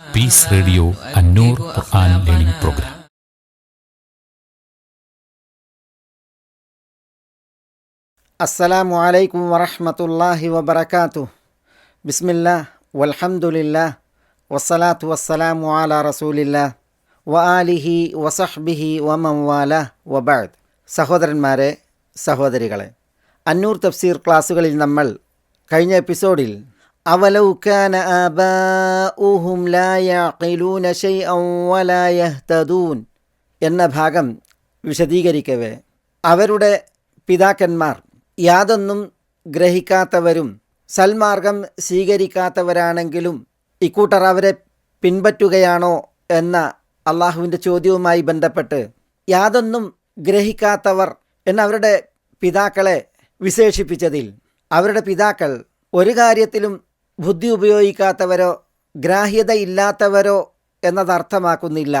Peace radio Annoor Quran learning programme അസ്സലാമു അലൈക്കും വറഹ്മത്തുള്ളാഹി വബറകാതുഹു. ബിസ്മില്ലാ വൽഹംദുലില്ലാ വസ്സലാത്തു വസ്സലാമു അലാ റസൂലില്ലാ വ ആലിഹി വസഹ്ബിഹി വമംവാല വബാദ് സഹോദരന്മാരെ സഹോദരികളെ അന്നൂർ തഫ്സീർ ക്ലാസ്സുകളിൽ നമ്മൾ കഴിഞ്ഞ എപ്പിസോഡിൽ അവലൗ കാന ആബാഉഹും ലാ യഅഖിലൂന ശൈഅൻ വലാ യഹ്തദൂൻ എന്ന ഭാഗം വിശദീകരിക്കവേ. അവരുടെ പിതാക്കന്മാർ യാതൊന്നും ഗ്രഹിക്കാത്തവരും സൽമാർഗം സ്വീകരിക്കാത്തവരാണെങ്കിലും ഇക്കൂട്ടർ അവരെ പിൻപറ്റുകയാണോ എന്ന അള്ളാഹുവിന്റെ ചോദ്യവുമായി ബന്ധപ്പെട്ട് യാതൊന്നും ഗ്രഹിക്കാത്തവർ എന്ന അവരുടെ പിതാക്കളെ വിശേഷിപ്പിച്ചതിൽ അവരുടെ പിതാക്കൾ ഒരു കാര്യത്തിലും ബുദ്ധി ഉപയോഗിക്കാത്തവരോ ഗ്രാഹ്യത ഇല്ലാത്തവരോ എന്നതർത്ഥമാക്കുന്നില്ല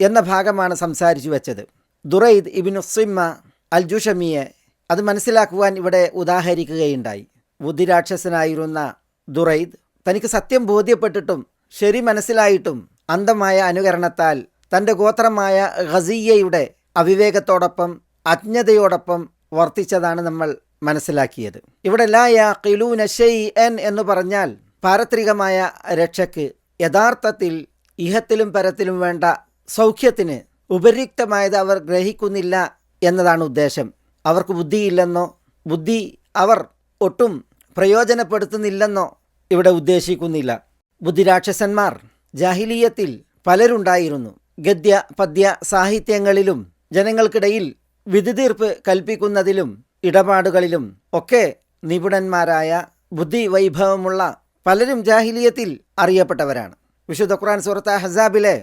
എന്ന ഭാഗമാണ് സംസാരിച്ചു വെച്ചത്. ദുറൈദ് ഇബിൻ സിമ്മ അൽ ജുഷമിയെ അത് മനസ്സിലാക്കുവാൻ ഇവിടെ ഉദാഹരിക്കുകയുണ്ടായി. ബുദ്ധിരാക്ഷസനായിരുന്ന ദുറൈദ് തനിക്ക് സത്യം ബോധ്യപ്പെട്ടിട്ടും ശരി മനസ്സിലായിട്ടും അന്ധമായ അനുകരണത്താൽ തന്റെ ഗോത്രമായ ഖസിയ്യയുടെ അവിവേകത്തോടൊപ്പം അജ്ഞതയോടൊപ്പം വർത്തിച്ചതാണ് നമ്മൾ മനസ്സിലാക്കിയത്. ഇവിടെ ലാ യാഖിലൂന ഷൈഅൻ എന്ന് പറഞ്ഞാൽ പാരത്രികമായ രക്ഷയ്ക്ക് യഥാർത്ഥത്തിൽ ഇഹത്തിലും പരത്തിലും വേണ്ട സൗഖ്യത്തിന് ഉപരിക്തമായത് അവർ ഗ്രഹിക്കുന്നില്ല എന്നതാണ് ഉദ്ദേശം. അവർക്ക് ബുദ്ധിയില്ലെന്നോ ബുദ്ധി അവർ ഒട്ടും പ്രയോജനപ്പെടുത്തുന്നില്ലെന്നോ ഇവിടെ ഉദ്ദേശിക്കുന്നില്ല. ബുദ്ധിരാക്ഷസന്മാർ ജാഹിലീയത്തിൽ പലരുണ്ടായിരുന്നു. ഗദ്യ പദ്യ സാഹിത്യങ്ങളിലും ജനങ്ങൾക്കിടയിൽ വിധിതീർപ്പ് കൽപ്പിക്കുന്നതിലും ഇടപാടുകളിലും ഒക്കെ നിപുണന്മാരായ ബുദ്ധി വൈഭവമുള്ള പലരും ജാഹിലിയത്തിൽ അറിയപ്പെട്ടവരാണ്. വിശുദ്ധ ഖുർആൻ സുഹൃത്ത ഹസാബിലെ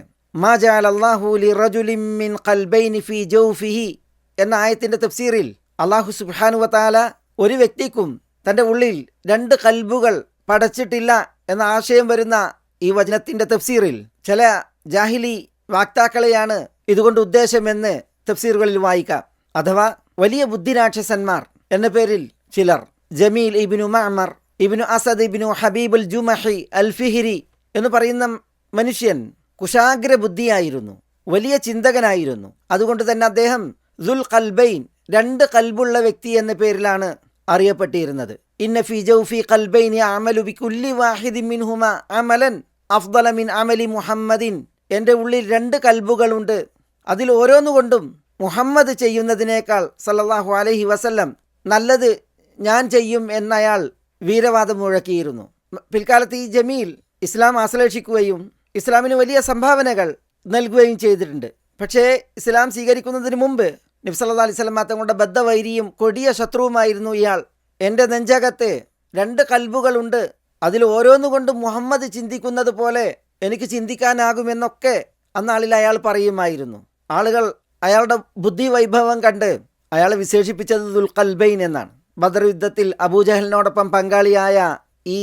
എന്ന ആയത്തിന്റെ തഫ്സീറിൽ അള്ളാഹു സുബാനുവത്താല ഒരു വ്യക്തിക്കും തന്റെ ഉള്ളിൽ രണ്ട് കൽബുകൾ പടച്ചിട്ടില്ല എന്ന ആശയം വരുന്ന ഈ വചനത്തിന്റെ തഫ്സീറിൽ ചില ജാഹിലി വാക്താക്കളെയാണ് ഇതുകൊണ്ട് ഉദ്ദേശമെന്ന് തഫ്സീറുകളിൽ വായിക്കാം. അഥവാ വലിയ ബുദ്ധിരാക്ഷസന്മാർ എന്ന പേരിൽ ചിലർ. ജമീൽ ഇബിനു മഅമർ ഇബിനു അസദ് ഇബിനു ഹബീബുൽ ജുമഹി അൽ ഫിഹിരി എന്ന് പറയുന്ന മനുഷ്യൻ കുശാഗ്ര ബുദ്ധിയായിരുന്നു വലിയ ചിന്തകനായിരുന്നു. അതുകൊണ്ട് തന്നെ അദ്ദേഹം ദുൽ കൽബൈൻ രണ്ട് കൽബുള്ള വ്യക്തി എന്ന പേരിലാണ് അറിയപ്പെട്ടിരുന്നത്. ഇന്ന ഫി ജൗഫി കൽബൈൻ അമലു ബി കുല്ലി വാഹിദി മിൻഹുമ അമലൻ അഫ്ദല മിൻ അമലി മുഹമ്മദിൻ. എന്റെ ഉള്ളിൽ രണ്ട് കൽബുകളുണ്ട്. അതിൽ ഓരോന്നുകൊണ്ടും മുഹമ്മദ് ചെയ്യുന്നതിനേക്കാൾ സല്ലാഹു അലഹി വസല്ലം നല്ലത് ഞാൻ ചെയ്യും എന്നയാൾ വീരവാദം മുഴക്കിയിരുന്നു. പിൽക്കാലത്ത് ഈ ജമീൽ ഇസ്ലാം ആശ്ലേഷിക്കുകയും ഇസ്ലാമിന് വലിയ സംഭാവനകൾ നൽകുകയും ചെയ്തിട്ടുണ്ട്. പക്ഷേ ഇസ്ലാം സ്വീകരിക്കുന്നതിന് മുമ്പ് നബ്സല്ലാ അലൈഹി സ്വലം തങ്ങളുടെ ബദ്ധവൈരിയും കൊടിയ ശത്രുവുമായിരുന്നു ഇയാൾ. എന്റെ നെഞ്ചകത്ത് രണ്ട് കൽബുകളുണ്ട്. അതിൽ ഓരോന്നുകൊണ്ട് മുഹമ്മദ് ചിന്തിക്കുന്നത് പോലെ എനിക്ക് ചിന്തിക്കാനാകുമെന്നൊക്കെ അന്നാളിൽ അയാൾ പറയുമായിരുന്നു. ആളുകൾ അയാളുടെ ബുദ്ധി വൈഭവം കണ്ട് അയാൾ വിശേഷിപ്പിച്ചത് ദുൽഖൽബൈൻ എന്നാണ്. ബദർ യുദ്ധത്തിൽ അബൂജഹലിനോടൊപ്പം പങ്കാളിയായ ഈ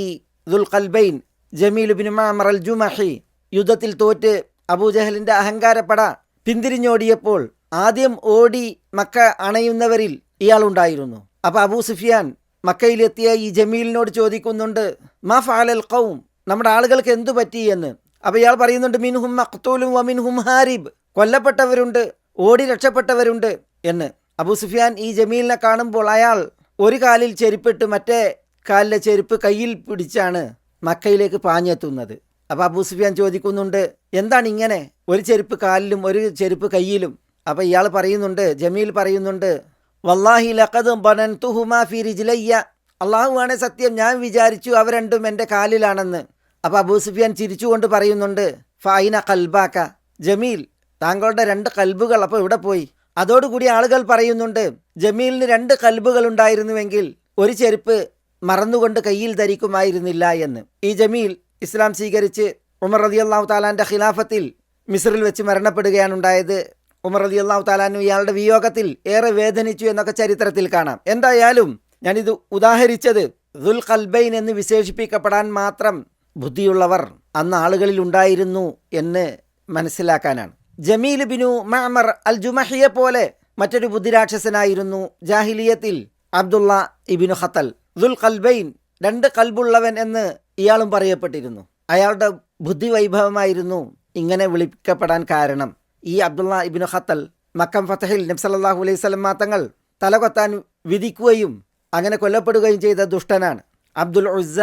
ദുൽഖൽബൈൻ ജമീൽ മാമർ അൽ ജുമഹി യുദ്ധത്തിൽ തോറ്റ് അബൂജഹലിന്റെ അഹങ്കാരപ്പട പിന്തിരിഞ്ഞോടിയപ്പോൾ ആദ്യം ഓടി മക്ക അണയുന്നവരിൽ ഇയാളുണ്ടായിരുന്നു അപ്പൊ അബൂ സുഫിയാൻ മക്കയിലെത്തിയ ഈ ജമീലിനോട് ചോദിക്കുന്നുണ്ട് മാ ഫാലൽ കൗം നമ്മുടെ ആളുകൾക്ക് എന്തു പറ്റി? എന്ന്. അപ്പൊ ഇയാൾ പറയുന്നുണ്ട് മിൻഹും മഖ്തൂലും വ മിൻഹും ഹാരിബ്. കൊല്ലപ്പെട്ടവരുണ്ട് ഓടി രക്ഷപ്പെട്ടവരുണ്ട് എന്ന്. അബൂ സുഫിയാൻ ഈ ജമീലിനെ കാണുമ്പോൾ അയാൾ ഒരു കാലിൽ ചെരുപ്പിട്ട് മറ്റേ കാലിലെ ചെരുപ്പ് കയ്യിൽ പിടിച്ചാണ് മക്കയിലേക്ക് പാഞ്ഞെത്തുന്നത്. അപ്പോൾ അബൂ സുഫിയാൻ ചോദിക്കുന്നുണ്ട് എന്താണ് ഇങ്ങനെ? ഒരു ചെരുപ്പ് കാലിലും ഒരു ചെരുപ്പ് കയ്യിലും? അപ്പോൾ ഇയാൾ പറയുന്നുണ്ട് ജമീൽ പറയുന്നുണ്ട് വല്ലാഹി ലഖദ് ബനൻതുഹുമാ ഫി റിജ്ലയ്യ. അള്ളാഹുവാണ് സത്യം ഞാൻ വിചാരിച്ചു അവ രണ്ടും എന്റെ കാലിലാണെന്ന്. അപ്പോൾ അബൂ സുഫിയാൻ ചിരിച്ചുകൊണ്ട് പറയുന്നുണ്ട് ഫൈന കൽബാക്ക ജമീൽ താങ്കളുടെ രണ്ട് കൽബുകൾ അപ്പോൾ ഇവിടെ പോയി. അതോടുകൂടി ആളുകൾ പറയുന്നുണ്ട് ജമീലിന് രണ്ട് കൽബുകൾ ഉണ്ടായിരുന്നുവെങ്കിൽ ഒരു ചെരുപ്പ് മറന്നുകൊണ്ട് കയ്യിൽ ധരിക്കുമായിരുന്നില്ല എന്ന്. ഈ ജമീൽ ഇസ്ലാം സ്വീകരിച്ച് ഉമർ റതി അള്ളാഹു താലാന്റെ ഖിലാഫത്തിൽ മിസ്രിൽ വെച്ച് മരണപ്പെടുകയാണ് ഉണ്ടായത്. ഉമർ റതി അള്ളാഹു താലാനു ഇയാളുടെ വിയോഗത്തിൽ ഏറെ വേദനിച്ചു എന്നൊക്കെ ചരിത്രത്തിൽ കാണാം. എന്തായാലും ഞാനിത് ഉദാഹരിച്ചത് ദുൽ ഖൽബൈൻ എന്ന് വിശേഷിപ്പിക്കപ്പെടാൻ മാത്രം ബുദ്ധിയുള്ളവർ അന്ന് ആളുകളിൽ ഉണ്ടായിരുന്നു എന്ന് മനസ്സിലാക്കാനാണ്. ജമീൽ ബിനു മഅമർ അൽ ജുമഹിയെ പോലെ മറ്റൊരു ബുദ്ധിരാക്ഷസനായിരുന്നു ജാഹിലിയത്തിൽ അബ്ദുള്ള ഇബിനു ഖത്തൽ. ദുൽ കൽബൈൻ രണ്ട് കൽബുള്ളവൻ എന്ന് ഇയാളും പറയപ്പെട്ടിരുന്നു. അയാളുടെ ബുദ്ധി വൈഭവമായിരുന്നു ഇങ്ങനെ വിളിക്കപ്പെടാൻ കാരണം. ഈ അബ്ദുള്ള ഇബിനു ഖത്തൽ മക്കം ഫത്തഹിൽ നബ്സല്ലാഹു അലൈഹി സ്വലം തങ്ങൾ തലകൊത്താൻ വിധിക്കുകയും അങ്ങനെ കൊല്ലപ്പെടുകയും ചെയ്ത ദുഷ്ടനാണ്. അബ്ദുൽ ഉസ്സ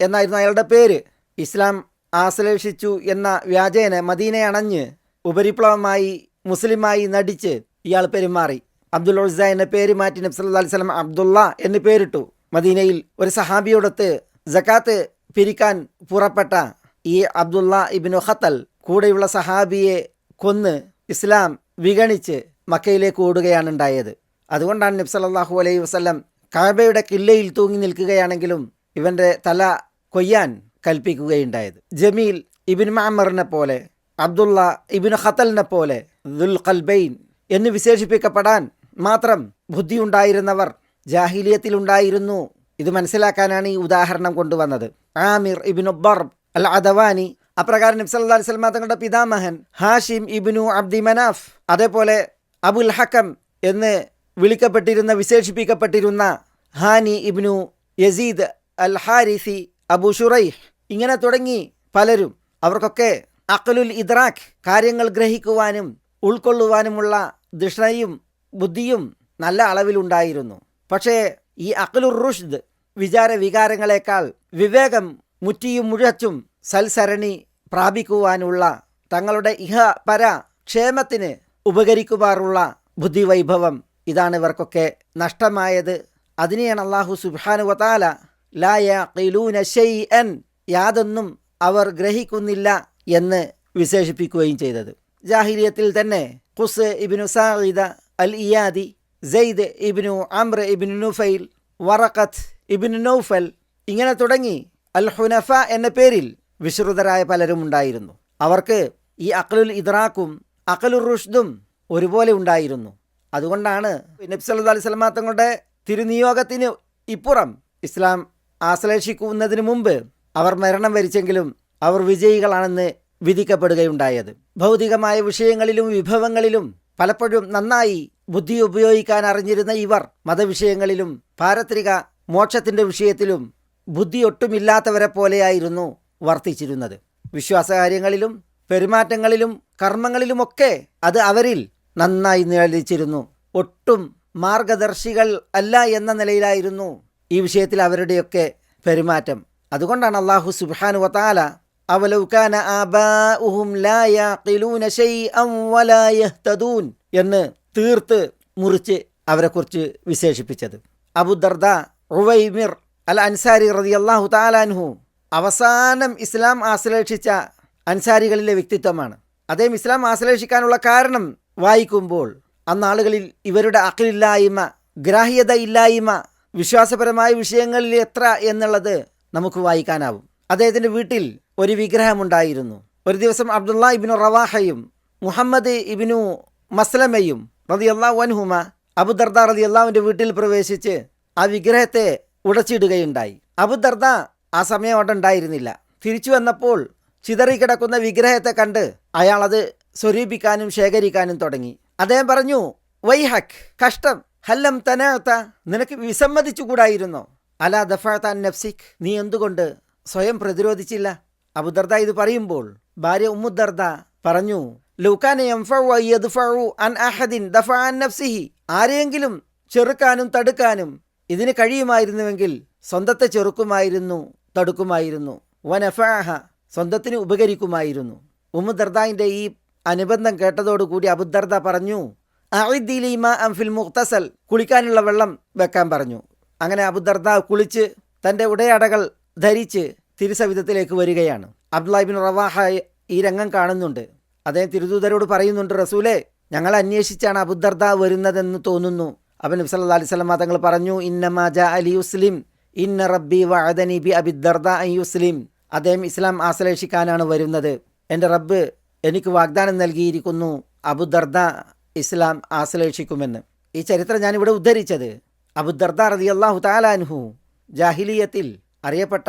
എന്നായിരുന്നു അയാളുടെ പേര്. ഇസ്ലാം ആശ്ലേഷിച്ചു എന്ന വ്യാജേന മദീനെ അണഞ്ഞ് ഉപരിപ്ലവമായി മുസ്ലിമായി നടിച്ച് ഇയാൾ പെരുമാറി. അബ്ദുൽ ഉൾസ എന്ന പേര് മാറ്റി നബ്സല്ലാ അലൈഹി സ്വലം അബ്ദുള്ള എന്ന് പേരിട്ടു. മദീനയിൽ ഒരു സഹാബിയോടൊത്ത് ജക്കാത്ത് പിരിക്കാൻ പുറപ്പെട്ട ഈ അബ്ദുള്ള ഇബിനു ഖത്തൽ കൂടെയുള്ള സഹാബിയെ കൊന്ന് ഇസ്ലാം വിഗണിച്ച് മക്കയിലേക്ക് ഓടുകയാണ് ഉണ്ടായത്. അതുകൊണ്ടാണ് നബി അല്ലാഹു അലൈഹി വസ്ലം കാബയുടെ കില്ലയിൽ തൂങ്ങി നിൽക്കുകയാണെങ്കിലും ഇവന്റെ തല കൊയ്യാൻ കൽപ്പിക്കുകയുണ്ടായത്. ജമീൽ ഇബിൻ മാമറിനെ പോലെ അബ്ദുള്ള ഇബിനു ഖത്തലിനെ പോലെ ദുൽ ഖൽബൈൻ എന്ന് വിശേഷിപ്പിക്കപ്പെടാൻ മാത്രം ബുദ്ധിയുണ്ടായിരുന്നവർ ജാഹിലിയത്തിലുണ്ടായിരുന്നു. ഇത് മനസ്സിലാക്കാനാണ് ഈ ഉദാഹരണം കൊണ്ടുവന്നത്. ആമിർ ഇബിനു ബർ അൽ അദവാനി അപ്രകാരം നബി സല്ലല്ലാഹു അലൈഹി വസല്ലം തങ്ങളുടെ പിതാമഹൻ ഹാഷിം ഇബിനു അബ്ദി മനാഫ് അതേപോലെ അബുൽ ഹക്കം എന്ന് വിളിക്കപ്പെട്ടിരുന്ന വിശേഷിപ്പിക്കപ്പെട്ടിരുന്ന ഹാനി ഇബ്നു യസീദ് അൽ ഹാരിസി അബു ഷുറൈഹ് ഇങ്ങനെ തുടങ്ങി പലരും. അവർക്കൊക്കെ അഖലുൽ ഇദ്രാഖ് കാര്യങ്ങൾ ഗ്രഹിക്കുവാനും ഉൾക്കൊള്ളുവാനുമുള്ള ദൃഷ്ണയും ബുദ്ധിയും നല്ല അളവിലുണ്ടായിരുന്നു. പക്ഷേ ഈ അക്കലുർ റുഷ്ദ് വിചാര വികാരങ്ങളെക്കാൾ വിവേകം മുറ്റിയും മുഴച്ചും സൽസരണി പ്രാപിക്കുവാനുള്ള തങ്ങളുടെ ഇഹ പര ക്ഷേമത്തിന് ഉപകരിക്കുവാറുള്ള ബുദ്ധിവൈഭവം ഇതാണ് ഇവർക്കൊക്കെ നഷ്ടമായത്. അതിനെയാണ് അള്ളാഹു സുബാനു വതാല ലായ യാതൊന്നും അവർ ഗ്രഹിക്കുന്നില്ല എന്ന് വിശേഷിപ്പിക്കുകയും ചെയ്തത്. ജാഹിലിയത്തിൽ തന്നെ ഖുസ് ഇബിനു സാഹിദ അൽ ഇയാദി സെയ്ദ് ഇബിനു അമ്ര ഇബിനു നുഫൈൽ വറഖത്ത് ഇബിനു നൗഫൽ ഇങ്ങനെ തുടങ്ങി അൽ ഹുനഫ എന്ന പേരിൽ വിശ്രുതരായ പലരും ഉണ്ടായിരുന്നു. അവർക്ക് ഈ അഖലുൽ ഇദ്രാക്കും അഖലുർ റുഷ്ദും ഒരുപോലെ ഉണ്ടായിരുന്നു. അതുകൊണ്ടാണ് നബി സല്ലല്ലാഹു അലൈഹി സ്വലമാ തങ്ങളുടെ തിരുനിയോഗത്തിന് ഇപ്പുറം ഇസ്ലാം ആശ്ലേഷിക്കുന്നതിന് മുമ്പ് അവർ മരണം വരിച്ചെങ്കിലും അവർ വിജയികളാണെന്ന് വിധിക്കപ്പെടുകയുണ്ടായത്. ഭൗതികമായ വിഷയങ്ങളിലും വിഭവങ്ങളിലും പലപ്പോഴും നന്നായി ബുദ്ധി ഉപയോഗിക്കാൻ അറിഞ്ഞിരുന്ന ഇവർ മതവിഷയങ്ങളിലും പാരത്രിക മോക്ഷത്തിന്റെ വിഷയത്തിലും ബുദ്ധി ഒട്ടുമില്ലാത്തവരെ പോലെയായിരുന്നു വർത്തിച്ചിരുന്നത്. വിശ്വാസകാര്യങ്ങളിലും പെരുമാറ്റങ്ങളിലും കർമ്മങ്ങളിലുമൊക്കെ അത് അവരിൽ നന്നായി നിഴലിച്ചിരുന്നു. ഒട്ടും മാർഗദർശികൾ അല്ല എന്ന നിലയിലായിരുന്നു ഈ വിഷയത്തിൽ അവരുടെയൊക്കെ പെരുമാറ്റം. അതുകൊണ്ടാണ് അള്ളാഹു സുബ്ഹാനു വതാല അവലൗകാന ആബാഉഹും ലാ യഖിലൂന ശൈഅൻ വലാ യഹ്തദൂൻ എന്ന് തീർത്ത് മുറിച്ച് അവരെക്കുറിച്ച് വിശേഷിപ്പിച്ചത്. അബുദർദ ഉവൈമിർ അൽ അൻസാരി റളിയല്ലാഹു താലാൻഹു അവസാനം ഇസ്ലാം ആശ്ലേഷിച്ച അൻസാരികളിലെ വ്യക്തിത്വമാണ്. അദ്ദേഹം ഇസ്ലാം ആശ്ലേഷിക്കാനുള്ള കാരണം വായിക്കുമ്പോൾ അന്നാളുകളിൽ ഇവരുടെ അഖിലില്ലായ്മ ഗ്രാഹ്യത ഇല്ലായ്മ വിശ്വാസപരമായ വിഷയങ്ങളിൽ എത്ര എന്നുള്ളത് നമുക്ക് വായിക്കാനാവും. അദ്ദേഹത്തിന്റെ വീട്ടിൽ ഒരു വിഗ്രഹമുണ്ടായിരുന്നു. ഒരു ദിവസം അബ്ദുള്ള ഇബിനു റവാഹയും മുഹമ്മദ് ഇബിനു മസ്ലമയും റതി അള്ളാഹു അൻഹുമ അബുദർദ റതി അള്ളാഹുവിന്റെ വീട്ടിൽ പ്രവേശിച്ച് ആ വിഗ്രഹത്തെ ഉടച്ചിടുകയുണ്ടായി. അബുദർദ ആ സമയം അവിടെ ഉണ്ടായിരുന്നില്ല. തിരിച്ചു വന്നപ്പോൾ ചിതറിക്കിടക്കുന്ന വിഗ്രഹത്തെ കണ്ട് അയാൾ അത് സ്വരൂപിക്കാനും ശേഖരിക്കാനും തുടങ്ങി. അദ്ദേഹം പറഞ്ഞു വൈഹക് കഷ്ടം. ഹല്ലം തനാത്ത നിനക്ക് വിസമ്മതിച്ചുകൂടായിരുന്നോ? അല ദഫാത്താൻ നഫ്സിഖ് നീ എന്തുകൊണ്ട് സ്വയം പ്രതിരോധിച്ചില്ല? അബുദർദ ഇത് പറയുമ്പോൾ ഭാര്യ ഉമ്മുദർദ പറഞ്ഞു നഫ്സിഹി. ആരെയെങ്കിലും ചെറുക്കാനും തടുക്കാനും ഇതിന് കഴിയുമായിരുന്നുവെങ്കിൽ സ്വന്തത്തെ ചെറുക്കുമായിരുന്നു തടുക്കുമായിരുന്നു. വനഫാഹ സ്വന്തത്തിന് ഉപകരിക്കുമായിരുന്നു. ഉമ്മുദർദായിന്റെ ഈ അനുബന്ധം കേട്ടതോടുകൂടി അബുദർദ പറഞ്ഞു അഇദ്ദീലിമ അംഫിൽ മുഖ്തസൽ. കുളിക്കാനുള്ള വെള്ളം വെക്കാൻ പറഞ്ഞു. അങ്ങനെ അബുദർദ കുളിച്ച് തന്റെ ഉടയടകൾ ധരിച്ച് തിരുസവിധത്തിലേക്ക് വരികയാണ്. അബ്ദുല്ലാഹിബിൻ റവാഹ ഈ രംഗം കാണുന്നുണ്ട്. അദ്ദേഹം തിരുദൂതരോട് പറയുന്നുണ്ട് റസൂലെ ഞങ്ങൾ അന്വേഷിച്ചാണ് അബുദർദ വരുന്നതെന്ന് തോന്നുന്നു. അവൻ നബി അല്ലാ അലൈഹി വസല്ലം തങ്ങൾ പറഞ്ഞു ഇന്നമാ ജാ അലി യുസ്ലിം ഇന്ന റബ്ബി വഅദനി ബി അബിദർദ അൻ യുസ്ലിം. അദ്ദേഹം ഇസ്ലാം ആശ്ലേഷിക്കാനാണ് വരുന്നത്. എന്റെ റബ്ബ് എനിക്ക് വാഗ്ദാനം നൽകിയിരിക്കുന്നു അബുദർദ ഇസ്ലാം ആശ്ലേഷിക്കുമെന്ന് ഈ ചരിത്രം ഞാനിവിടെ ഉദ്ധരിച്ചത്. അബുദർദ റതി അള്ളാഹു താലാൻഹു ജാഹിലിയത്തിൽ അറിയപ്പെട്ട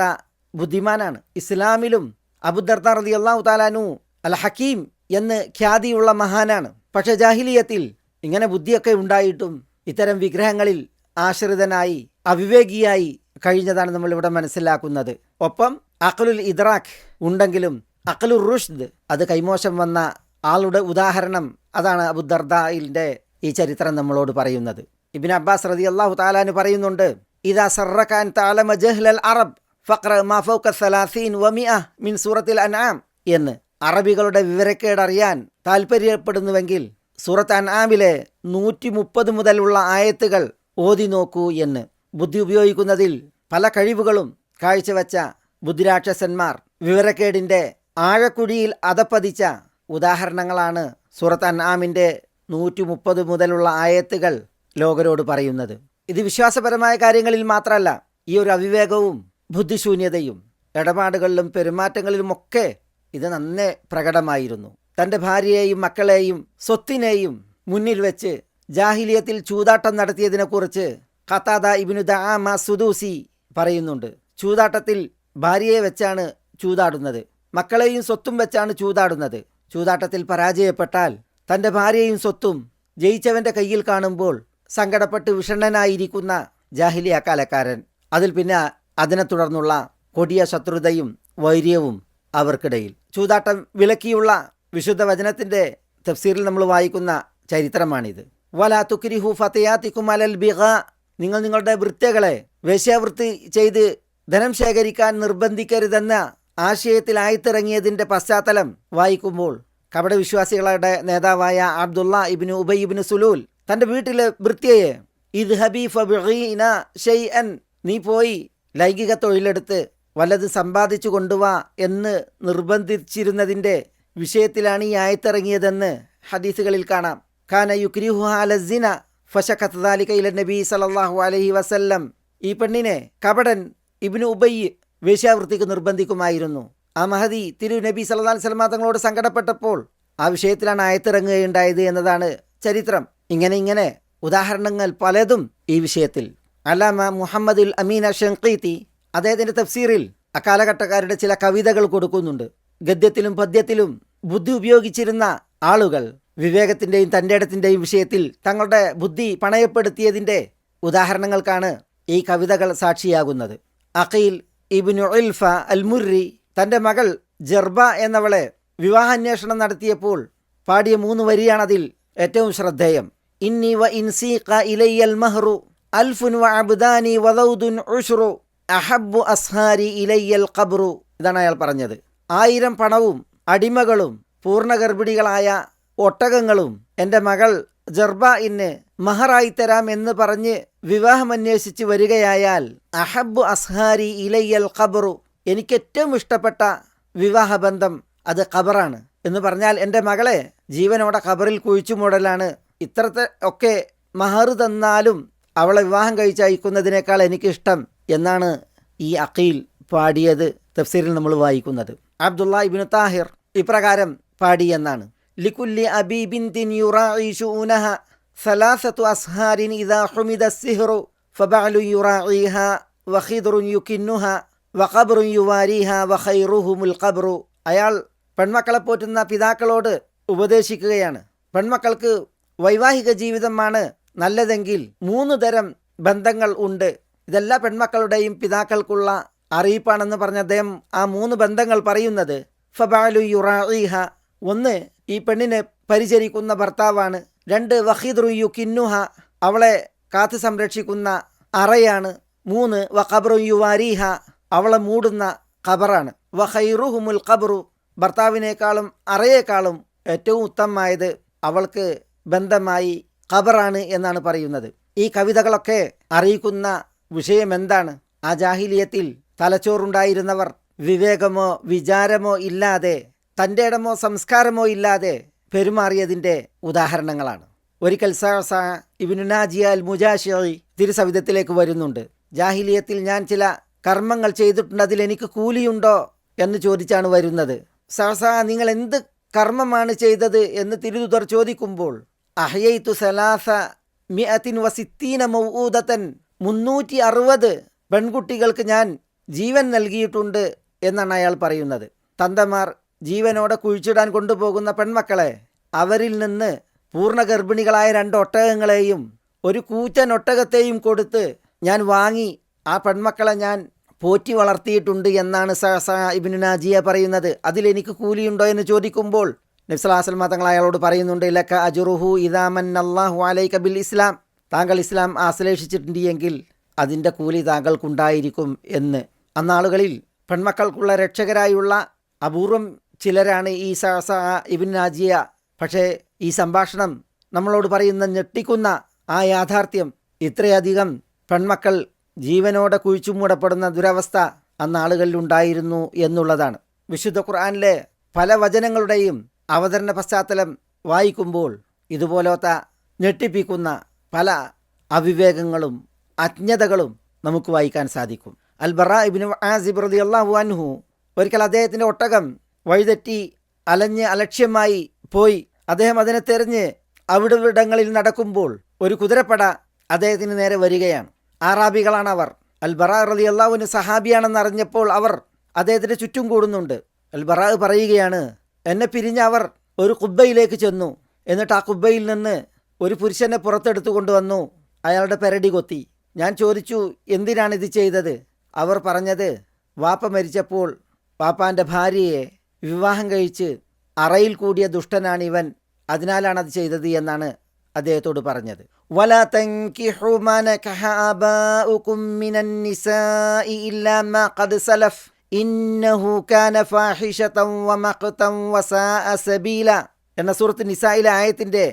ബുദ്ധിമാനാണ്. ഇസ്ലാമിലും അബുദർദ റതി അള്ളാഹു താലാനു അൽ ഹക്കീം എന്ന് ഖ്യാതിയുള്ള മഹാനാണ്. പക്ഷെ ജാഹിലിയത്തിൽ ഇങ്ങനെ ബുദ്ധിയൊക്കെ ഉണ്ടായിട്ടും ഇത്തരം വിഗ്രഹങ്ങളിൽ ആശ്രിതനായി അവിവേകിയായി കഴിഞ്ഞതാണ് നമ്മൾ ഇവിടെ മനസ്സിലാക്കുന്നത്. ഒപ്പം അഖലുൽ ഇദ്രാഖ് ഉണ്ടെങ്കിലും അഖലുർ റുഷ്ദ് അത് കൈമോശം വന്ന ആളുടെ ഉദാഹരണം അതാണ് അബുദർദിന്റെ ഈ ചരിത്രം നമ്മളോട് പറയുന്നത്. ഇബിൻ അബ്ബാസ് റതി അള്ളാഹു താലാന് പറയുന്നുണ്ട് ഇതാ സർറഖാൻ താലമ ജഹ്ലൽ അറബ് ഫക്ര മാഫൗക്ക സലാസീൻ വമിഅ മിൻ സൂറത്തിൽ അൻആം എന്ന് അറബികളുടെ വിവരക്കേട് അറിയാൻ താൽപ്പര്യപ്പെടുന്നുവെങ്കിൽ സൂറത്ത് അൻആമിലെ നൂറ്റി മുപ്പത് മുതലുള്ള ആയത്തുകൾ ഓതി നോക്കൂ എന്ന് ബുദ്ധി ഉപയോഗിക്കുന്നതിൽ പല കഴിവുകളും കാഴ്ചവെച്ച ബുദ്ധിരാക്ഷസന്മാർ വിവരക്കേടിന്റെ ആഴക്കുഴിയിൽ അതപ്പതിച്ച ഉദാഹരണങ്ങളാണ് സൂറത്ത് അൻആമിന്റെ നൂറ്റി മുപ്പത് മുതലുള്ള ആയത്തുകൾ ലോകരോട് പറയുന്നത്. ഇത് വിശ്വാസപരമായ കാര്യങ്ങളിൽ മാത്രമല്ല ഈ ഒരു അവിവേകവും ബുദ്ധിശൂന്യതയും ഇടപാടുകളിലും പെരുമാറ്റങ്ങളിലുമൊക്കെ ഇത് നന്നേ പ്രകടമായിരുന്നു. തന്റെ ഭാര്യയെയും മക്കളെയും സ്വത്തിനെയും മുന്നിൽ വെച്ച് ജാഹിലിയത്തിൽ ചൂതാട്ടം നടത്തിയതിനെക്കുറിച്ച് ഖത്താദ ഇബിനു ദാമ സുദൂസി പറയുന്നുണ്ട്. ചൂതാട്ടത്തിൽ ഭാര്യയെ വെച്ചാണ് ചൂതാടുന്നത്. മക്കളെയും സ്വത്തും വെച്ചാണ് ചൂതാടുന്നത്. ചൂതാട്ടത്തിൽ പരാജയപ്പെട്ടാൽ തന്റെ ഭാര്യയും സ്വത്തും ജയിച്ചവന്റെ കയ്യിൽ കാണുമ്പോൾ സങ്കടപ്പെട്ട് വിഷണ്ണനായിരിക്കുന്ന ജാഹിലിയ കാലക്കാരൻ. അതിൽ പിന്നെ അതിനെ തുടർന്നുള്ള കൊടിയ ശത്രുതയും വൈര്യവും അവർക്കിടയിൽ. ചൂതാട്ടം വിലക്കിയുള്ള വിശുദ്ധ വചനത്തിന്റെ തഫ്സീറിൽ നമ്മൾ വായിക്കുന്ന ചരിത്രമാണിത്. വല തുക്രിഹു ഫതയാത്തിക്കും അലൽ ബിഗ നിങ്ങൾ നിങ്ങളുടെ വൃത്യകളെ വേശ്യാവൃത്തി ചെയ്ത് ധനം ശേഖരിക്കാൻ നിർബന്ധിക്കരുതെന്ന ആശയത്തിലായിത്തിറങ്ങിയതിന്റെ പശ്ചാത്തലം വായിക്കുമ്പോൾ കപട വിശ്വാസികളുടെ നേതാവായ അബ്ദുള്ള ഇബിന് ഉബൈ ഇബിന് സുലൂൽ തന്റെ വീട്ടിലെ വൃത്യയെ ഇത് ഹബീഫ് നീ പോയി ലൈംഗിക തൊഴിലെടുത്ത് വല്ലത് സമ്പാദിച്ചു കൊണ്ടുവാ എന്ന് നിർബന്ധിച്ചിരുന്നതിന്റെ വിഷയത്തിലാണ് ഈ ആയത്തിറങ്ങിയതെന്ന് ഹദീസുകളിൽ കാണാം. ഖാന യുക്രിഹു അലസിന ഇല നബി സലല്ലാഹു അലഹി വസല്ലം. ഈ പെണ്ണിനെ കപടൻ ഇബിന് ഉബയ്യ് വേശ്യാവൃത്തിക്ക് നിർബന്ധിക്കുമായിരുന്നു. ആ മഹദി തിരു നബി സല്ലാ സ്വലമ തങ്ങളോട് സങ്കടപ്പെട്ടപ്പോൾ ആ വിഷയത്തിലാണ് ആയത്തിറങ്ങുകയുണ്ടായത് എന്നതാണ് ചരിത്രം. ഇങ്ങനെ ഇങ്ങനെ ഉദാഹരണങ്ങൾ പലതും ഈ വിഷയത്തിൽ. അലാമ മുഹമ്മദുൽ അമീന ഷെങ്കീത്തി അദ്ദേഹത്തിന്റെ തഫ്സീറിൽ അക്കാലഘട്ടക്കാരുടെ ചില കവിതകൾ കൊടുക്കുന്നുണ്ട്. ഗദ്യത്തിലും പദ്യത്തിലും ബുദ്ധി ഉപയോഗിച്ചിരുന്ന ആളുകൾ വിവേകത്തിന്റെയും തന്റെ ഇടത്തിന്റെയും വിഷയത്തിൽ തങ്ങളുടെ ബുദ്ധി പണയപ്പെടുത്തിയതിന്റെ ഉദാഹരണങ്ങൾക്കാണ് ഈ കവിതകൾ സാക്ഷിയാകുന്നത്. അഖീൽ ഇബിനു ഉൽഫ അൽ മുർരി തന്റെ മകൾ ജർബ എന്നവളെ വിവാഹാന്വേഷണം നടത്തിയപ്പോൾ പാടിയ മൂന്ന് വരിയാണതിൽ ഏറ്റവും ശ്രദ്ധേയം. ഇന്നി വ ഇൻസീഖ ഇലയ്യൽ മഹ്റു അൽഫുൻ വഅബ്ദാനി അബ്ദാനി വദൗദുൻ ഉഷ്റു അഹബ്ബു അസ്ഹാരി ഇലയ്യൽ ഖബ്റു. ഇതാണ് അയാൾ പറഞ്ഞത്. ആയിരം പണവും അടിമകളും പൂർണഗർഭിണികളായ ഒട്ടകങ്ങളും എന്റെ മകൾ ജർബ ഇന്ന് മഹറായി തരാം എന്ന് പറഞ്ഞ് വിവാഹമന്വേഷിച്ച് വരികയായാൽ അഹബ്ബു അസ്ഹാരി ഇലയ്യൽ ഖബറു എനിക്ക് ഏറ്റവും ഇഷ്ടപ്പെട്ട വിവാഹബന്ധം അത് ഖബറാണ്. എന്ന് പറഞ്ഞാൽ എന്റെ മകളെ ജീവനോടെ ഖബറിൽ കുഴിച്ചു മൂടലാണ്. ഇത്രത്തെ ഒക്കെ മഹർ തന്നാലും അവളെ വിവാഹം കഴിച്ചയക്കുന്നതിനേക്കാൾ എനിക്കിഷ്ടം എന്നാണ് ഈ അഖീൽ പാടിയത് തഫ്സീറിൽ നമ്മൾ വായിക്കുന്നത്. അബ്ദുള്ള ഇബിനു താഹിർ ഇപ്രകാരം പാടിയെന്നാണ്. ലിക്കുല്ലി സലാസത്തു അസ്ഹാരിൻ ഇദാ ഹുമിദ ഫബഅലു അയാൾ പെൺമക്കളെ പോറ്റുന്ന പിതാക്കളോട് ഉപദേശിക്കുകയാണ്. പെൺമക്കൾക്ക് വൈവാഹിക ജീവിതമാണ് നല്ലതെങ്കിൽ മൂന്ന് തരം ബന്ധങ്ങൾ ഉണ്ട്. ഇതെല്ലാ പെൺമക്കളുടെയും പിതാക്കൾക്കുള്ള അറിയിപ്പാണെന്ന് പറഞ്ഞ അദ്ദേഹം ആ മൂന്ന് ബന്ധങ്ങൾ പറയുന്നത്. ഫബാലു യുറാഹ ഒന്ന് ഈ പെണ്ണിനെ പരിചരിക്കുന്ന ഭർത്താവാണ്. രണ്ട് വഹീദ്റുയു കിന്നുഹ അവളെ കാത്തു സംരക്ഷിക്കുന്ന അറയാണ്. മൂന്ന് വഖബ്റുയു വാരീഹ അവളെ മൂടുന്ന ഖബറാണ്. വഹൈറുഹുമുൽ ഖബറു. ഭർത്താവിനേക്കാളും അറയേക്കാളും ഏറ്റവും ഉത്തമമായത് അവൾക്ക് ബന്ധമായി ഖബറാണ് എന്നാണ് പറയുന്നത്. ഈ കവിതകളൊക്കെ അറിയിക്കുന്ന വിഷയം എന്താണ് ആ ജാഹിലിയത്തിൽ തലച്ചോറുണ്ടായിരുന്നവർ വിവേകമോ വിചാരമോ ഇല്ലാതെ തന്റെ ഇടമോ സംസ്കാരമോ ഇല്ലാതെ പെരുമാറിയതിന്റെ ഉദാഹരണങ്ങളാണ്. ഒരിക്കൽ സഹസ ഇബിനുനാജിയ അൽ മുജാഷി തിരുസവിധത്തിലേക്ക് വരുന്നുണ്ട്. ജാഹിലിയത്തിൽ ഞാൻ ചില കർമ്മങ്ങൾ ചെയ്തിട്ടുണ്ട് അതിൽ എനിക്ക് കൂലിയുണ്ടോ എന്ന് ചോദിച്ചാണ് വരുന്നത്. സഹസ നിങ്ങൾ എന്ത് കർമ്മമാണ് ചെയ്തത് എന്ന് തിരുതുതർ ചോദിക്കുമ്പോൾ അഹയൈത്തു സലാസ മിഅത്തിൻ വസിത്തീന മൗഊദത്തൻ മുന്നൂറ്റി അറുപത് പെൺകുട്ടികൾക്ക് ഞാൻ ജീവൻ നൽകിയിട്ടുണ്ട് എന്നാണ് അയാൾ പറയുന്നത്. തന്തമാർ ജീവനോടെ കുഴിച്ചിടാൻ കൊണ്ടുപോകുന്ന പെൺമക്കളെ അവരിൽ നിന്ന് പൂർണ ഗർഭിണികളായ രണ്ട് ഒട്ടകങ്ങളെയും ഒരു കൂറ്റൻ ഒട്ടകത്തെയും കൊടുത്ത് ഞാൻ വാങ്ങി ആ പെൺമക്കളെ ഞാൻ പോറ്റി വളർത്തിയിട്ടുണ്ട് എന്നാണ് സഹസ ഇബിനു നാജിയ പറയുന്നത്. അതിലെനിക്ക് കൂലിയുണ്ടോ എന്ന് ചോദിക്കുമ്പോൾ നബ്സലാസ്ലമ തങ്ങൾ അയാളോട് പറയുന്നുണ്ട് ലക്ക അജുറുഹു ഇദാമൻ അള്ളാഹു അലൈക ബിൽ ഇസ്ലാം. താങ്കൾ ഇസ്ലാം ആശ്ലേഷിച്ചിട്ടുണ്ട് എങ്കിൽ അതിന്റെ കൂലി താങ്കൾക്കുണ്ടായിരിക്കും എന്ന്. അന്നാളുകളിൽ പെൺമക്കൾക്കുള്ള രക്ഷകരായുള്ള അപൂർവം ചിലരാണ് ഈ സ സ ഇബിൻ നാജിയ. പക്ഷേ ഈ സംഭാഷണം നമ്മളോട് പറയുന്ന ഞെട്ടിക്കുന്ന ആ യാഥാർത്ഥ്യം ഇത്രയധികം പെൺമക്കൾ ജീവനോടെ കുഴിച്ചുമൂടപ്പെടുന്ന ദുരവസ്ഥ അന്നാളുകളിലുണ്ടായിരുന്നു എന്നുള്ളതാണ്. വിശുദ്ധ ഖുർആാനിലെ പല വചനങ്ങളുടെയും അവതരണ പശ്ചാത്തലം വായിക്കുമ്പോൾ ഇതുപോലത്തെ ഞെട്ടിപ്പിക്കുന്ന പല അവിവേകങ്ങളും അജ്ഞതകളും നമുക്ക് വായിക്കാൻ സാധിക്കും. അൽബറ ഇബിന് ആസിബ് റതി അള്ളാഹു അൻഹു ഒരിക്കൽ അദ്ദേഹത്തിന്റെ ഒട്ടകം വഴിതെറ്റി അലഞ്ഞ് അലക്ഷ്യമായി പോയി. അദ്ദേഹം അതിനെ തെരഞ്ഞ് അവിടെവിടങ്ങളിൽ നടക്കുമ്പോൾ ഒരു കുതിരപ്പട അദ്ദേഹത്തിന് നേരെ വരികയാണ്. ആറാബികളാണ് അവർ. അൽബറ റതി അള്ളാഹുവിന് സഹാബിയാണെന്ന് അറിഞ്ഞപ്പോൾ അവർ അദ്ദേഹത്തിന്റെ ചുറ്റും കൂടുന്നുണ്ട്. അൽബറ പറയുകയാണ് എന്നെ പിരിഞ്ഞവർ അവർ ഒരു കുബ്ബയിലേക്ക് ചെന്നു. എന്നിട്ട് ആ കുബ്ബയിൽ നിന്ന് ഒരു പുരുഷനെ പുറത്തെടുത്തു കൊണ്ടുവന്നു. അയാളുടെ പെരടി കൊത്തി. ഞാൻ ചോദിച്ചു എന്തിനാണ് ഇത് ചെയ്തത്? അവർ പറഞ്ഞത് വാപ്പ മരിച്ചപ്പോൾ വാപ്പാന്റെ ഭാര്യയെ വിവാഹം കഴിച്ച് അറയിൽ കൂടിയ ദുഷ്ടനാണ് ഇവൻ. അതിനാലാണ് അത് ചെയ്തത് എന്നാണ് അദ്ദേഹത്തോട് പറഞ്ഞത്. വല ഇന്നഹു കാന ഫാഹിഷതം വമഖതം വസാഅ സബീല. എന്ന സൂറത്ത് നിസായിലെ ആയത്തിന്റെ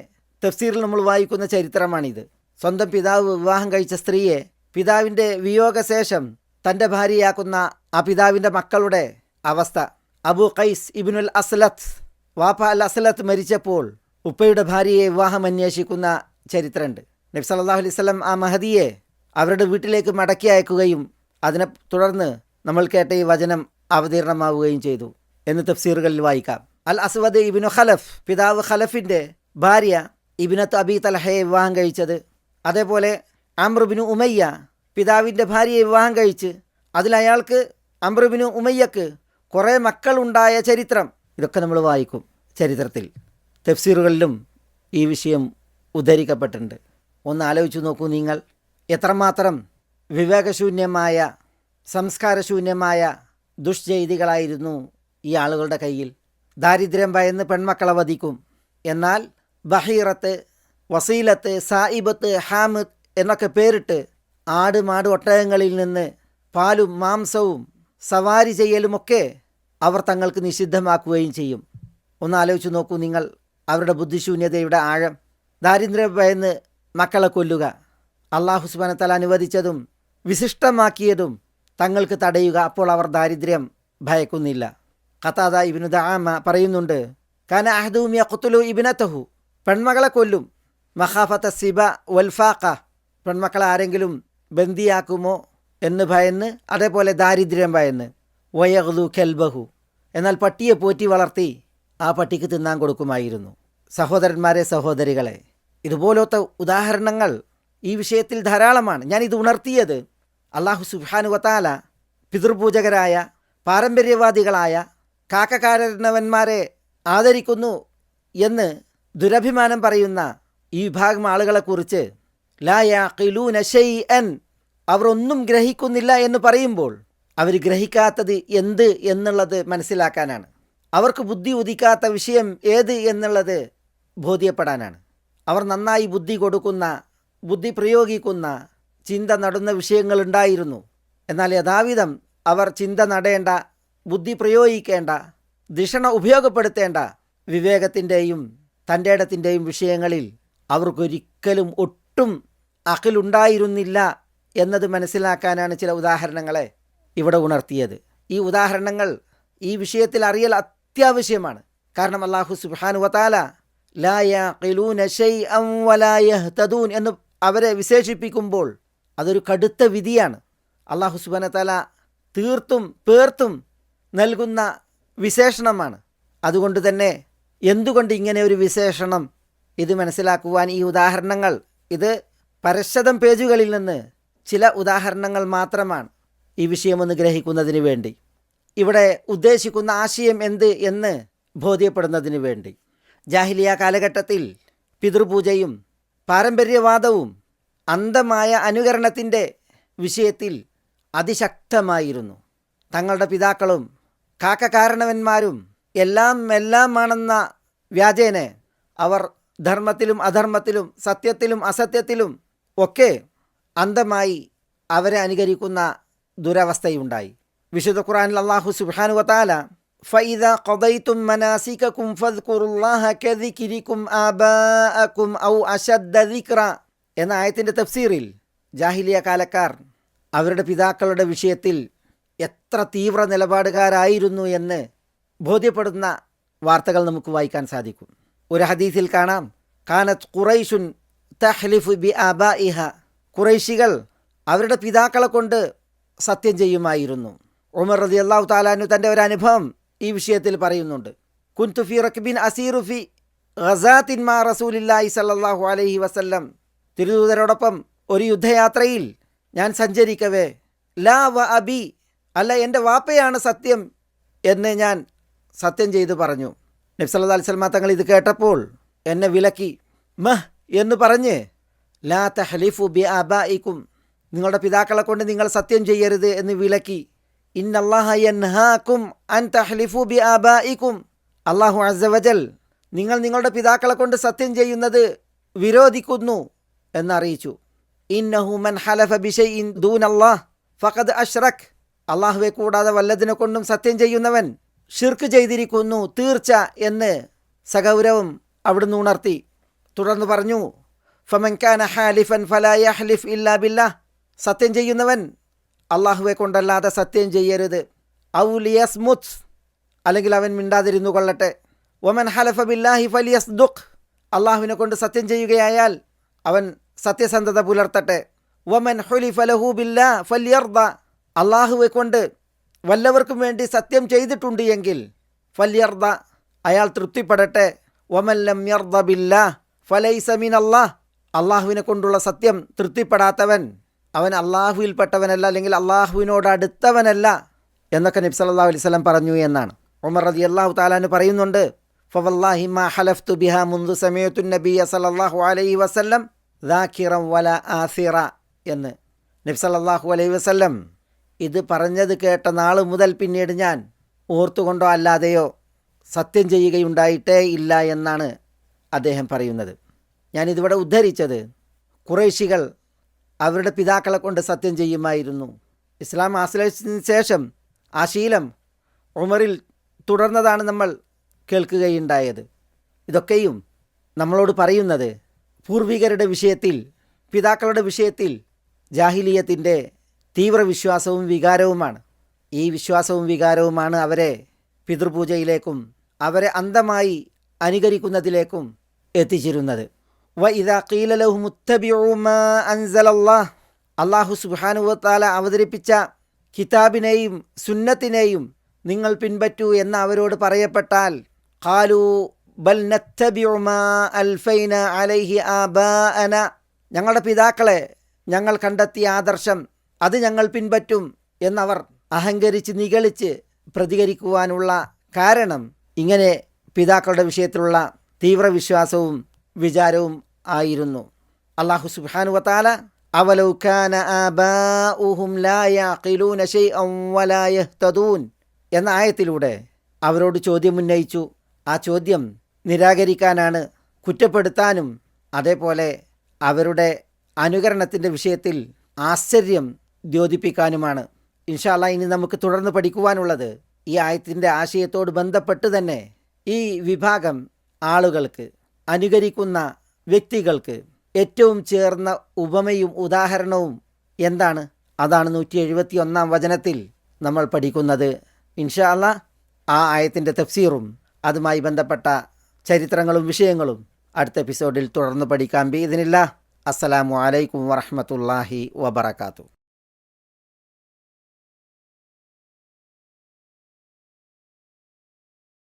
തഫ്സീറിൽ നമ്മൾ വായിക്കുന്ന ചരിത്രമാണിത്. സ്വന്തം പിതാവ് വിവാഹം കഴിച്ച സ്ത്രീയെ പിതാവിന്റെ വിയോഗശേഷം തന്റെ ഭാര്യയാക്കുന്ന ആ പിതാവിന്റെ മക്കളുടെ അവസ്ഥ. അബു ഖൈസ് ഇബിനുൽ അസ്ലത്ത് വാപ്പ അൽ അസ്ലത്ത് മരിച്ചപ്പോൾ ഉപ്പയുടെ ഭാര്യയെ വിവാഹം അന്വേഷിക്കുന്ന ചരിത്രമുണ്ട്. നബി സല്ലല്ലാഹു അലൈഹി വസല്ലം ആ മഹദിയെ അവരുടെ വീട്ടിലേക്ക് മടക്കി അയക്കുകയും അതിനെ തുടർന്ന് നമ്മൾ കേട്ട ഈ വചനം അവതീർണമാവുകയും ചെയ്തു എന്ന് തഫ്സീറുകളിൽ വായിക്കാം. അൽ അസ്വദ് ഇബിനു ഖലഫ് പിതാവ് ഖലഫിന്റെ ഭാര്യ ഇബിനത്ത് അബി തലഹയെ വിവാഹം കഴിച്ചത്. അതേപോലെ അമ്രുബിനു ഉമയ്യ പിതാവിന്റെ ഭാര്യയെ വിവാഹം കഴിച്ച് അതിൽ അയാൾക്ക് അമ്രുബിനു ഉമയ്യക്ക് കുറേ മക്കളുണ്ടായ ചരിത്രം. ഇതൊക്കെ നമ്മൾ വായിക്കും ചരിത്രത്തിൽ. തഫ്സീറുകളിലും ഈ വിഷയം ഉദ്ധരിക്കപ്പെട്ടിട്ടുണ്ട്. ഒന്ന് ആലോചിച്ച് നോക്കൂ നിങ്ങൾ. എത്രമാത്രം വിവേകശൂന്യമായ സംസ്കാരശൂന്യമായ ദുഷ്ചെയ്തികളായിരുന്നു ഈ ആളുകളുടെ കയ്യിൽ. ദാരിദ്ര്യം ഭയന്ന് പെൺമക്കളെ വധിക്കും. എന്നാൽ ബഹീറത്ത് വസീലത്ത് സായിബത്ത് ഹാമിദ് എന്നൊക്കെ പേരിട്ട് ആട് മാട് ഒട്ടകങ്ങളിൽ നിന്ന് പാലും മാംസവും സവാരി ചെയ്യലുമൊക്കെ അവർ തങ്ങൾക്ക് നിഷിദ്ധമാക്കുകയും ചെയ്യും. ഒന്ന് ആലോചിച്ച് നോക്കൂ നിങ്ങൾ അവരുടെ ബുദ്ധിശൂന്യതയുടെ ആഴം. ദാരിദ്ര്യം ഭയന്ന് മക്കളെ കൊല്ലുക. അള്ളാഹു സുബാനത്തല അനുവദിച്ചതും വിശിഷ്ടമാക്കിയതും തങ്ങൾക്ക് തടയുക അപ്പോൾ അവർ ദാരിദ്ര്യം ഭയക്കുന്നില്ല. ഖത്താദ ഇബിനു ദാമ പറയുന്നുണ്ട് കാന അഹദൂം യഖ്തുലു ഇബിനത്തഹു പെൺമകളെ കൊല്ലും. മഹാഫത്ത സിബ വൽഫാഖ പെൺമക്കളെ ആരെങ്കിലും ബന്ദിയാക്കുമോ എന്ന് ഭയന്ന് അതേപോലെ ദാരിദ്ര്യം ഭയന്ന്. വയഹ്ലു കെൽബഹു. എന്നാൽ പട്ടിയെ പോറ്റി വളർത്തി ആ പട്ടിക്ക് തിന്നാൻ കൊടുക്കുമായിരുന്നു. സഹോദരന്മാരെ സഹോദരികളെ ഇതുപോലത്തെ ഉദാഹരണങ്ങൾ ഈ വിഷയത്തിൽ ധാരാളമാണ്. ഞാൻ ഇത് ഉണർത്തിയത് അള്ളാഹു സുബാനുവത്താല പിതൃപൂജകരായ പാരമ്പര്യവാദികളായ കാക്കക്കാരനവന്മാരെ ആദരിക്കുന്നു എന്ന് ദുരഭിമാനം പറയുന്ന ഈ വിഭാഗം ആളുകളെക്കുറിച്ച് ലായാഖിലൂന എൻ അവർ ഒന്നും ഗ്രഹിക്കുന്നില്ല എന്ന് പറയുമ്പോൾ അവർ ഗ്രഹിക്കാത്തത് എന്ത് എന്നുള്ളത് മനസ്സിലാക്കാനാണ്. അവർക്ക് ബുദ്ധി ഉദിക്കാത്ത വിഷയം ഏത് എന്നുള്ളത് ബോധ്യപ്പെടാനാണ്. അവർ നന്നായി ബുദ്ധി കൊടുക്കുന്ന ബുദ്ധി പ്രയോഗിക്കുന്ന ചിന്ത നടുന്ന വിഷയങ്ങളുണ്ടായിരുന്നു. എന്നാൽ യഥാവിധം അവർ ചിന്ത നടേണ്ട ബുദ്ധി പ്രയോഗിക്കേണ്ട ദിഷണ ഉപയോഗപ്പെടുത്തേണ്ട വിവേകത്തിന്റെയും തന്റെ ഇടത്തിന്റെയും വിഷയങ്ങളിൽ അവർക്കൊരിക്കലും ഒട്ടും അഖിലുണ്ടായിരുന്നില്ല എന്നത് മനസ്സിലാക്കാനാണ് ചില ഉദാഹരണങ്ങളെ ഇവിടെ ഉണർത്തിയത്. ഈ ഉദാഹരണങ്ങൾ ഈ വിഷയത്തിൽ അറിയൽ അത്യാവശ്യമാണ്. കാരണം അള്ളാഹു സുബാനു വതാല ലായൂൻ എന്ന് അവരെ വിശേഷിപ്പിക്കുമ്പോൾ അതൊരു കടുത്ത വിധിയാണ്. അള്ളാഹു സുബാന താല തീർത്തും പേർത്തും നൽകുന്ന വിശേഷണമാണ്. അതുകൊണ്ട് തന്നെ എന്തുകൊണ്ട് ഇങ്ങനെ ഒരു വിശേഷണം? ഇത് മനസ്സിലാക്കുവാൻ ഈ ഉദാഹരണങ്ങൾ ഇത് പരശതം പേജുകളിൽ നിന്ന് ചില ഉദാഹരണങ്ങൾ മാത്രമാണ് ഈ വിഷയമൊന്ന് ഗ്രഹിക്കുന്നതിന് വേണ്ടി. ഇവിടെ ഉദ്ദേശിക്കുന്ന ആശയം എന്ത് എന്ന് ബോധ്യപ്പെടുന്നതിന് വേണ്ടി. ജാഹിലിയ കാലഘട്ടത്തിൽ പിതൃപൂജയും പാരമ്പര്യവാദവും അന്ധമായ അനുകരണത്തിന്റെ വിഷയത്തിൽ അതിശക്തമായിരുന്നു. തങ്ങളുടെ പിതാക്കളും കാക്കകാരണവന്മാരും എല്ലാം എല്ലാമാണെന്ന വ്യാജേനെ അവർ ധർമ്മത്തിലും അധർമ്മത്തിലും സത്യത്തിലും അസത്യത്തിലും ഒക്കെ അന്ധമായി അവരെ അനുകരിക്കുന്ന ദുരവസ്ഥയുണ്ടായി. വിശുദ്ധ ഖുർആനിൽ അള്ളാഹു സുബ്ഹാനു فإذا قضيتم ഖദൈതും മനാസികകും الله കദിക്രികും آباءكم ഔ അശദ്ദ ദിക്റ എന്ന ആയത്തിന്റെ തഫ്സീറിൽ ജാഹിലിയ കാലക്കാർ അവരുടെ പിതാക്കളുടെ വിഷയത്തിൽ എത്ര തീവ്ര നിലപാടുകാരായിരുന്നു എന്ന് ബോധ്യപ്പെടുന്ന വാർത്തകൾ നമുക്ക് വായിക്കാൻ സാധിക്കും. ഒരു ഹദീസിൽ കാണാം കാനത്ത് ഖുറൈഷുൻ തഹ്ലിഫ് ബി ആബാഇഹ. ഖുറൈശികൾ അവരുടെ പിതാക്കളെ കൊണ്ട് സത്യം ചെയ്യുമായിരുന്നു. ഉമർ റതി അള്ളാഹു താലാനു തന്റെ ഒരു അനുഭവം ഈ വിഷയത്തിൽ പറയുന്നുണ്ട്. കുൻതുഫി റക്ബിൻ അസീറുഫി ഖസാത്തിൻ മാ റസൂലില്ലാഹി സല്ലാഹു അലൈഹി വസല്ലം തിരുദൂതരോടൊപ്പം ഒരു യുദ്ധയാത്രയിൽ ഞാൻ സഞ്ചരിക്കവേ. ലാ വ അബി. അല്ല എന്റെ വാപ്പയാണ് സത്യം എന്ന് ഞാൻ സത്യം ചെയ്തു പറഞ്ഞു. നബ്സല്ലാ അലിസ്ലമ തങ്ങൾ ഇത് കേട്ടപ്പോൾ എന്നെ വിലക്കി. മഹ് എന്ന് പറഞ്ഞ് ലാ തഹ്ലിഫു ബി അബായിക്കും നിങ്ങളുടെ പിതാക്കളെ കൊണ്ട് നിങ്ങൾ സത്യം ചെയ്യരുത് എന്ന് വിലക്കി. ഇന്നല്ലാഹ അൻ തഹ്ലിഫു ബി ആബായിക്കും അള്ളാഹു അസവജൽ നിങ്ങൾ നിങ്ങളുടെ പിതാക്കളെ കൊണ്ട് സത്യം ചെയ്യുന്നത് വിരോധിക്കുന്നു. എന്നറിയിച്ചു. ഹലഫ ഫഖദ് അള്ളാഹുവെ കൂടാതെ വല്ലതിനെ കൊണ്ടും സത്യം ചെയ്യുന്നവൻ ഷിർക്ക് ചെയ്തിരിക്കുന്നു തീർച്ച എന്ന് സഗൗരവം അവിടുന്ന് ഉണർത്തി. തുടർന്ന് പറഞ്ഞു ഇല്ലാ സത്യം ചെയ്യുന്നവൻ അള്ളാഹുവെ കൊണ്ടല്ലാതെ സത്യം ചെയ്യരുത്. ഔലിയസ്മുത്ത് അല്ലെങ്കിൽ അവൻ മിണ്ടാതിരുന്നു കൊള്ളട്ടെ. ഒമൻ ഹലഫ ബില്ലാഹി ഫലിയസ് ദുഖ് അള്ളാഹുവിനെ കൊണ്ട് സത്യം ചെയ്യുകയായാൽ അവൻ സത്യസന്ധത പുലർത്തട്ടെ. വമൻ ഹുലി ഫലഹൂബില്ല ബില്ലാ ഫല്യർദ. അള്ളാഹുവെ കൊണ്ട് വല്ലവർക്കും വേണ്ടി സത്യം ചെയ്തിട്ടുണ്ട് എങ്കിൽ ഫല്യർദ അയാൾ തൃപ്തിപ്പെടട്ടെ. വമല്ലം യർദ ബില്ല ഫലൈസമിൻ അള്ളാഹ് അള്ളാഹുവിനെ കൊണ്ടുള്ള സത്യം തൃപ്തിപ്പെടാത്തവൻ അവൻ അള്ളാഹുവിൽപ്പെട്ടവനല്ല അല്ലെങ്കിൽ അള്ളാഹുവിനോട് അടുത്തവനല്ല എന്നൊക്കെ നബി സല്ലല്ലാഹു അലൈഹി വസല്ലം പറഞ്ഞു എന്നാണ്. ഉമർ റതി അള്ളാഹു താലാന് പറയുന്നുണ്ട് ഫവല്ലാഹിമ ഹലഫ്തു ബിഹ മുന്തു സമയത്തു നബിയ അസലാഹു അലൈഹി വസല്ലം ദാഖിറം വല ആസിറ എന്ന് നബ്സല്ലാഹു അലൈ വസല്ലം ഇത് പറഞ്ഞത് കേട്ട നാൾ മുതൽ പിന്നീട് ഞാൻ ഓർത്തുകൊണ്ടോ അല്ലാതെയോ സത്യം ചെയ്യുകയുണ്ടായിട്ടേ ഇല്ല എന്നാണ് അദ്ദേഹം പറയുന്നത്. ഞാനിതിവിടെ ഉദ്ധരിച്ചത് കുറേശികൾ അവരുടെ പിതാക്കളെ കൊണ്ട് സത്യം ചെയ്യുമായിരുന്നു. ഇസ്ലാം ആശ്രയിച്ചതിന് ശേഷം ആ ശീലം ഉമറിൽ തുടർന്നതാണ് നമ്മൾ കേൾക്കുകയുണ്ടായത്. ഇതൊക്കെയും നമ്മളോട് പറയുന്നത് പൂർവികരുടെ വിഷയത്തിൽ പിതാക്കളുടെ വിഷയത്തിൽ ജാഹിലീയത്തിന്റെ തീവ്ര വിശ്വാസവും വികാരവുമാണ്. ഈ വിശ്വാസവും വികാരവുമാണ് അവരെ പിതൃപൂജയിലേക്കും അവരെ അന്ധമായി അനുകരിക്കുന്നതിലേക്കും എത്തിച്ചിരുന്നത്. വ ഇതാ അൻസലല്ലാഹ്. അള്ളാഹു സുബാനുവത്താല അവതരിപ്പിച്ച കിതാബിനെയും സുന്നത്തിനെയും നിങ്ങൾ പിൻപറ്റൂ എന്ന് അവരോട് പറയപ്പെട്ടാൽ ഖാലു ബൽ അൽഫൈന അലൈഹി ആബാഅന. ഞങ്ങളുടെ പിതാക്കളെ ഞങ്ങൾ കണ്ടെത്തിയ ആദർശം അത് ഞങ്ങൾ പിൻപറ്റും എന്നവർ അഹങ്കരിച്ച് നിഗളിച്ച് പ്രതികരിക്കുവാനുള്ള കാരണം ഇങ്ങനെ പിതാക്കളുടെ വിഷയത്തിലുള്ള തീവ്ര വിശ്വാസവും വിചാരവും ആയിരുന്നു. അള്ളാഹു സുബാനു വത്താല അവലൗ കാന ആബാഉഹും ലാ യഖിലൂന ശൈഅൻ വലാ യഹ്തദൂൻ എന്ന ആയത്തിലൂടെ അവരോട് ചോദ്യം ഉന്നയിച്ചു. ആ ചോദ്യം നിരാകരിക്കാനാണ് കുറ്റപ്പെടുത്താനും അതേപോലെ അവരുടെ അനുകരണത്തിന്റെ വിഷയത്തിൽ ആശ്ചര്യം ദ്യോതിപ്പിക്കാനുമാണ്. ഇൻഷാല്ല ഇനി നമുക്ക് തുടർന്ന് പഠിക്കുവാനുള്ളത് ഈ ആയത്തിന്റെ ആശയത്തോട് ബന്ധപ്പെട്ട് തന്നെ ഈ വിഭാഗം ആളുകൾക്ക് അനുകരിക്കുന്ന വ്യക്തികൾക്ക് ഏറ്റവും ചേർന്ന ഉപമയും ഉദാഹരണവും എന്താണ്? അതാണ് നൂറ്റി എഴുപത്തി ഒന്നാം വചനത്തിൽ നമ്മൾ പഠിക്കുന്നത്. ഇൻഷാല്ല ആ ആയത്തിന്റെ തഫ്സീറും അതുമായി ബന്ധപ്പെട്ട ചരിത്രങ്ങളും വിഷയങ്ങളും അടുത്ത എപ്പിസോഡിൽ തുടർന്ന് പഠിക്കാൻ ബീതിനില്ല അസ്സലാമു അലൈക്കും വറഹമത്തല്ലാഹി വബർക്കാത്തു